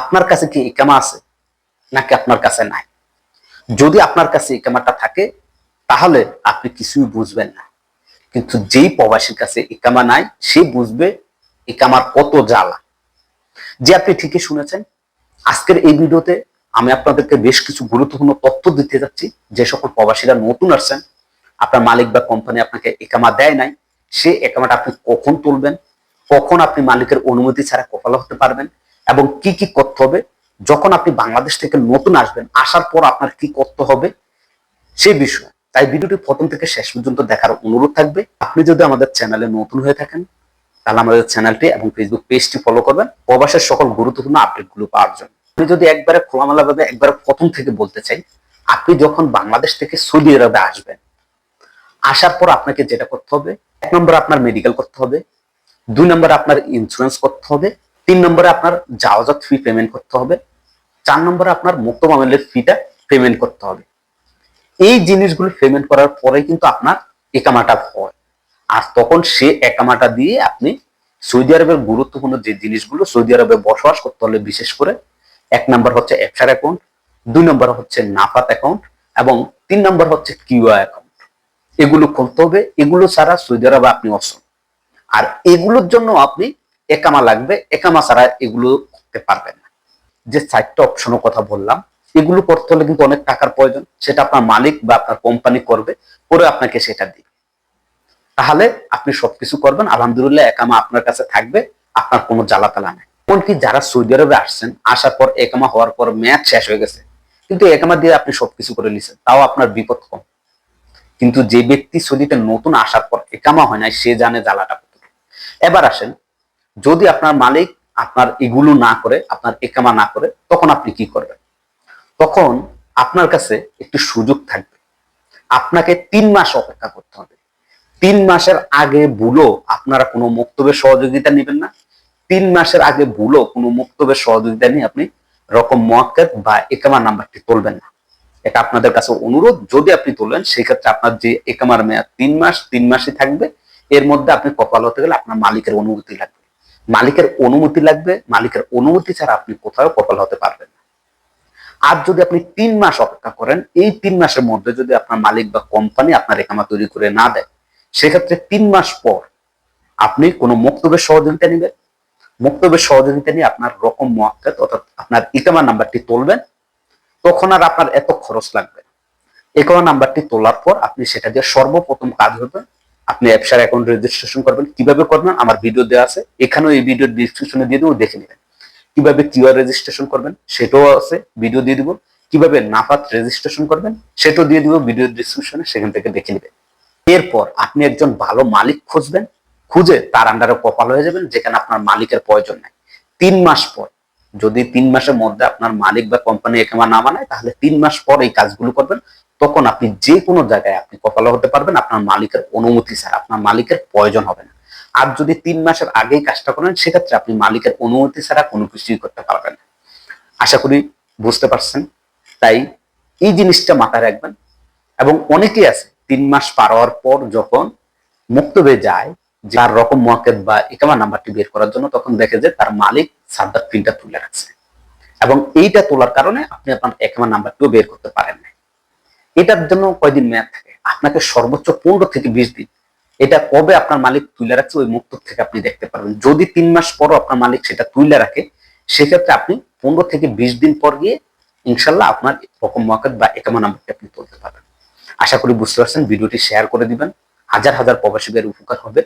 আপনার কাছে কি ইকামা আছে? নাকি আপনার কাছে নাই? যদি আপনার কাছে ইকামাটা থাকে, তাহলে আপনি কিছুই বুঝবেন না। কিন্তু যেই প্রবাসীর কাছে ইকামা নাই, সে বুঝবে ইকামার কত জ্বালা। যে আপনি ঠিকই শুনেছেন, আজকের এই ভিডিওতে আমি আপনাদেরকে বেশ কিছু গুরুত্বপূর্ণ তথ্য দিতে যাচ্ছি। যে সকল প্রবাসীরা নতুন আসছেন, আপনার মালিক বা কোম্পানি আপনাকে একামা দেয় নাই, সে একামাটা আপনি কখন তুলবেন, কখন আপনি মালিকের অনুমতি ছাড়া কপালা হতে পারবেন এবং কি কি করতে হবে? যখন আপনি বাংলাদেশ থেকে নতুন আসবেন, আসার পর আপনার কি করতে হবে? সেই বিষয়ে। তাই ভিডিওটি প্রথম থেকে শেষ পর্যন্ত দেখার অনুরোধ থাকবে। আপনি যদি আমাদের চ্যানেলে নতুন হয়ে থাকেন, তাহলে আমাদের চ্যানেলটি এবং ফেসবুক পেজটি ফলো করবেন। প্রবাসের সকল গুরুত্বপূর্ণ আপডেটগুলো পাওয়ার জন্য। আমি যদি একবারে খোলামেলা ভাবে একবারে প্রথম থেকে বলতে চাই, আপনি যখন বাংলাদেশ থেকে সৌদি আরবে আসবেন, আসার পর আপনাকে যেটা করতে হবে, এক নম্বর আপনার মেডিকেল করতে হবে, দুই নম্বরে আপনার ইন্স্যুরেন্স করতে হবে তিন নম্বরে আপনার যাওয়াজাত ফি পেমেন্ট করতে হবে। চার নম্বরে আপনার মুক্ত মামলের ফিটা পেমেন্ট করতে হবে। এই জিনিসগুলো পেমেন্ট করার পরে কিন্তু আপনার একামাটা হয় আর তখন সে একামাটা দিয়ে আপনি সৌদি আরবের গুরুত্বপূর্ণ যে জিনিসগুলো সৌদি আরবে বসবাস করতে হলে বিশেষ করে, এক নম্বর হচ্ছে এফসার অ্যাকাউন্ট দুই নম্বর হচ্ছে নাফাত অ্যাকাউন্ট এবং তিন নম্বর হচ্ছে কিউআ অ্যাকাউন্ট এগুলো খুলতে হবে, এগুলো ছাড়া সৌদি আরবে আপনি অসম। আর এগুলোর জন্য আপনি একামা লাগবে, একামা ছাড়া এগুলো করতে পারবেন না। যে চারটা অপশনের কথা বললাম, এগুলো করতে হলে কিন্তু অনেক টাকার প্রয়োজন, সেটা আপনার মালিক বা আপনার কোম্পানি করবে, করে আপনাকে সেটা দিবে। তাহলে আপনি সবকিছু করবেন, আলহামদুলিল্লাহ একামা আপনার কাছে থাকবে, আপনার কোনো জ্বালাতালা নেই। এমনকি যারা সৌদি আরবে আসছেন, আসার পর একামা হওয়ার পর ম্যাচ শেষ হয়ে গেছে, কিন্তু একামা দিয়ে আপনি সবকিছু করে নিছেন, তাও আপনার বিপদ কম। কিন্তু যে ব্যক্তি সৌদিতে নতুন আসার পর একামা হয় নাই, সে জানে জ্বালাটা এবার আসেন যদি আপনার মালিক আপনার এগুলো না করে, আপনার একামা না করে, তখন আপনি কি করবেন? তখন আপনার কাছে একটি সুযোগ থাকবে। আপনাকে তিন মাস অপেক্ষা করতে হবে। তিন মাসের আগে ভুলো আপনারা কোনো মুক্তবের সহযোগিতা নেবেন না। তিন মাসের আগে ভুলো কোনো মুক্তবের সহযোগিতা নিয়ে আপনি রকম মোয়াক্কেদ বা একামা নাম্বারটি তুলবেন না। এটা আপনাদের কাছে অনুরোধ, যদি আপনি তোলেন, সেক্ষেত্রে আপনার যে একামার মেয়াদ তিন মাস, তিন মাসই থাকবে। এর মধ্যে আপনি কপাল হতে গেলে আপনার মালিকের অনুমতি লাগবে। মালিকের অনুমতি লাগবে, মালিকের অনুমতি ছাড়া আপনি কোথাও কপাল হতে পারবেন আর যদি আপনি তিন মাস অপেক্ষা করেন, এই তিন মাসের মধ্যে যদি আপনার মালিক বা কোম্পানি আপনার একামা তৈরি করে না দেয়, সেক্ষেত্রে তিন মাস পর আপনি কোনো মুক্তবের সহযোগিতা নেবেন। মুক্তবের সহযোগিতা নিয়ে আপনার রকম মোয়াক্কাত অর্থাৎ আপনার ইকামা নাম্বারটি তুলবেন, তখন আর আপনার এত খরচ লাগবে ইকামা নাম্বারটি তোলার পর আপনি সেটা দিয়ে সর্বপ্রথম কাজ হবে আপনি অ্যাপসার অ্যাকাউন্ট রেজিস্ট্রেশন করবেন। কীভাবে করবেন? আমার ভিডিও দেওয়া আছে। এখানেও এই ভিডিও ডিসক্রিপশনে দিয়ে দেবো, দেখে নেবেন। কীভাবে কিউআর রেজিস্ট্রেশন করবেন, সেটাও আছে। ভিডিও দিয়ে দিব। কীভাবে নাফাত রেজিস্ট্রেশন করবেন, সেটাও দিয়ে দিব ভিডিও ডিসক্রিপশনে সেখান থেকে দেখে নেবেন। এরপর আপনি একজন ভালো মালিক খুঁজবেন। খুঁজে তার আন্ডারে কপাল হয়ে যাবেন, যেখানে আপনার মালিকের প্রয়োজন নাই। তিন মাস পর, যদি তিন মাসের মধ্যে আপনার মালিক বা কোম্পানি একেমা না বানায়, তাহলে তিন মাস পর এই কাজগুলো করবেন। তখন আপনি যে কোনো জায়গায় আপনি কপাল হতে পারবেন, আপনার মালিকের অনুমতি ছাড়া, আপনার মালিকের প্রয়োজন হবে না। আর যদি তিন মাসের আগেই কাজটা করেন, সেক্ষেত্রে আপনি মালিকের অনুমতি ছাড়া কোনো কিছুই করতে পারবেন আশা করি বুঝতে পারছেন? তাই এই জিনিসটা মাথায় রাখবেন। এবং অনেকেই আছে, তিন মাস পার হওয়ার পর যখন মুক্ত হয়ে যায় যার রকম মহাকেদ বা ইকামা নাম্বারটি বের করার জন্য, তখন দেখে যে তার মালিক সাদ্দার পিনটা তুলে রাখছে। এবং এইটা তোলার কারণে আপনি আপনার একামা নাম্বারটিও বের করতে পারেন না এটার জন্য কয়দিন মেয়াদ থাকে? আপনাকে সর্বোচ্চ পনেরো থেকে বিশ দিন। এটা কবে আপনার মালিক তুলে রাখছে, ওই মুক্ত থেকে আপনি দেখতে পারবেন। যদি তিন মাস পরও আপনার মালিক সেটা তুলে রাখে, সেক্ষেত্রে আপনি পনেরো থেকে বিশ দিন পর গিয়ে ইনশাল্লাহ আপনার রকম মহাকেদ বা একমা নাম্বারটি আপনি তুলতে পারবেন। আশা করি বুঝতে পারছেন, ভিডিওটি শেয়ার করে দিবেন। হাজার হাজার প্রবাসীদের উপকার হবে।